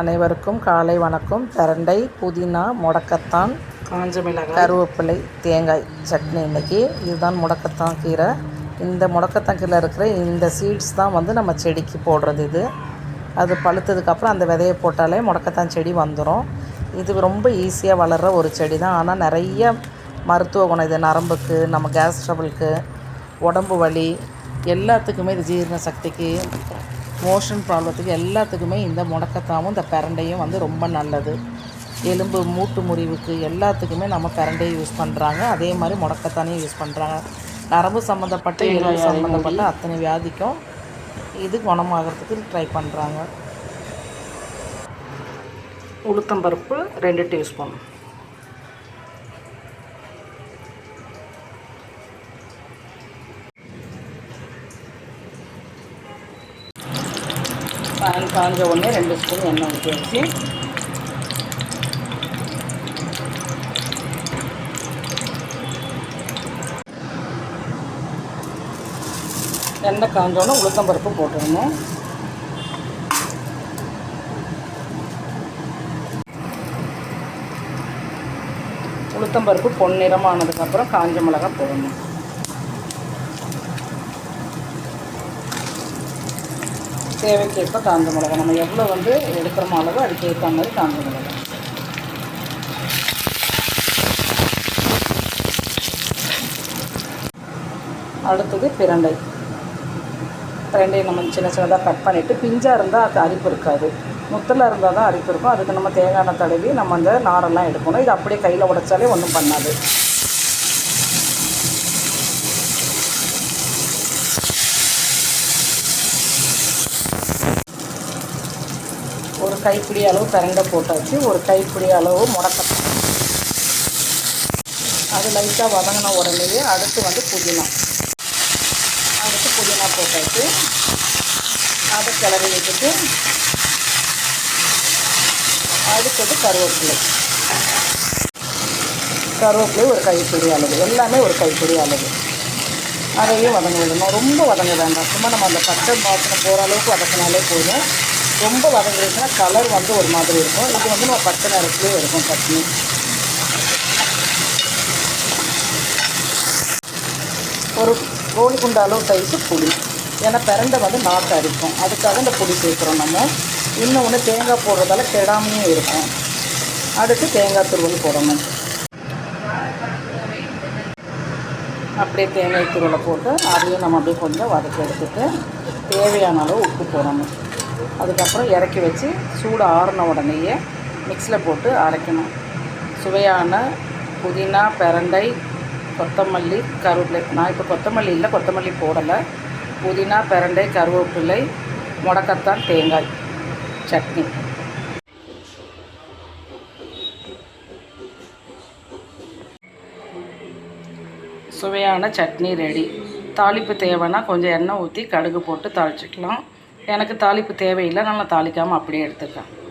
அனைவருக்கும் காலை வணக்கம். பிரண்டை புதினா முடக்கத்தான் காஞ்ச மிளகாய் கருவேப்பிலை தேங்காய் சட்னி இன்னைக்கு. இதுதான் முடக்கத்தான் கீரை. இந்த முடக்கத்தான் கீரை இருக்கிற இந்த சீட்ஸ் தான் வந்து நம்ம செடிக்கு போடுறது இது. அது பழுத்ததுக்கப்புறம் அந்த விதையை போட்டாலே முடக்கத்தான் செடி வந்துடும் இது ரொம்ப ஈஸியாக வளர்கிற ஒரு செடி தான் ஆனால் நிறைய மருத்துவ குணம் இது. நரம்புக்கு நம்ம கேஸ் ட்ரபிளுக்கு உடம்பு வலி எல்லாத்துக்குமே இது ஜீரண சக்திக்கு மோஷன் ப்ராப்ளத்துக்கு எல்லாத்துக்குமே இந்த முடக்கத்தாவும் இந்த பிரண்டையும் வந்து ரொம்ப நல்லது. எலும்பு மூட்டு முறிவுக்கு எல்லாத்துக்குமே நம்ம பிரண்டையை யூஸ் பண்ணுறாங்க அதே மாதிரி முடக்கத்தானையும் யூஸ் பண்ணுறாங்க நரம்பு சம்மந்தப்பட்ட எலும்பு சம்மந்தப்பட்ட அத்தனை வியாதிக்கும் இது குணமாகறதுக்கு ட்ரை பண்ணுறாங்க உளுத்தம்பருப்பு ரெண்டு டீஸ்பூன் பேன் காஞ்ச உடனே ரெண்டு ஸ்பூன் எண்ணெய் ஊற்றி வச்சு. எண்ணெய் காஞ்சோடனே உளுத்தம்பருப்பு போட்டுடணும். உளுத்தம்பருப்பு பொன்னிறமானதுக்கப்புறம் காஞ்ச மிளகாய் போடணும். தேவைக்கேற்ப காஞ்ச மிளகாய். நம்ம எவ்வளோ வந்து எடுக்கிறோமோ அளவு அதுக்கு ஏற்ற மாதிரி காஞ்ச மிளகாய். அடுத்தது பிரண்டை. பிரண்டையை நம்ம சின்ன சின்னதாக கட் பண்ணிவிட்டு பிஞ்சாக இருந்தால் அது அரிப்பு இருக்காது. முத்தலாக இருந்தால் தான் அரிப்பு இருக்கும். அதுக்கு நம்ம தேங்காய் தடவி நம்ம அந்த நாரெல்லாம் எடுக்கணும். இது அப்படியே கையில் உடைச்சாலே ஒன்றும் பண்ணாது. கைப்பிடி அளவு பிரண்டை போட்டாச்சு. ஒரு கைப்பிடி அளவு முடக்கத்தான் அது லைட்டாக வதங்கின உடனேயே அடுத்து வந்து புதினா. அடுத்து புதினா போட்டாச்சு. அதை கிளறி வச்சுட்டு அடுத்தது கருவேப்பிலை. கருவேப்பிலை ஒரு கைப்பிடி அளவு. எல்லாமே ஒரு கைப்பிடி அளவு. அதையும் வதங்க விடணும். ரொம்ப வதங்க வேண்டாம். சும்மா நம்ம அந்த பச்சை வாசனை போகிற அளவுக்கு வதக்கினாலே போதும். ரொம்ப வதங்கிடுச்சுன்னா கலர் வந்து ஒரு மாதிரி இருக்கும். இது வந்து நம்ம பச்சை நேரத்துலேயே இருக்கும் சட்னி. ஒரு கோழி குண்ட அளவு சைஸு புளி. ஏன்னா பிறந்த வந்து நாக்கு அடிக்கும் அதுக்காக இந்த புளி சேர்க்குறோம் நம்ம. இன்னொன்று தேங்காய் போடுறதால கெடாமையும் இருக்கும். அடுத்து தேங்காய் துருவல் போடணும். அப்படியே தேங்காய் துருவலை போட்டு அதையும் நம்ம அப்படியே கொஞ்சம் வதக்கி எடுத்துட்டு தேவையான அளவு உப்பு போடணும். அதுக்கப்புறம் இறக்கி வச்சு சூடு ஆறின உடனேயே மிக்ஸியில் போட்டு அரைக்கணும். சுவையான புதினா பிரண்டை கொத்தமல்லி கருவேப்பிலை. நான் இப்போ கொத்தமல்லி இல்லை கொத்தமல்லி போடலை. புதினா பிரண்டை கருவேப்பிலை முடக்கத்தான் தேங்காய் சட்னி. சுவையான சட்னி ரெடி தாளிப்பு தேவைன்னா கொஞ்சம் எண்ணெய் ஊற்றி கடுகு போட்டு தாளிச்சிக்கலாம். எனக்கு தாளிப்பு தேவையில்லை நான் தாளிக்காமல் அப்படியே எடுத்துருக்கேன்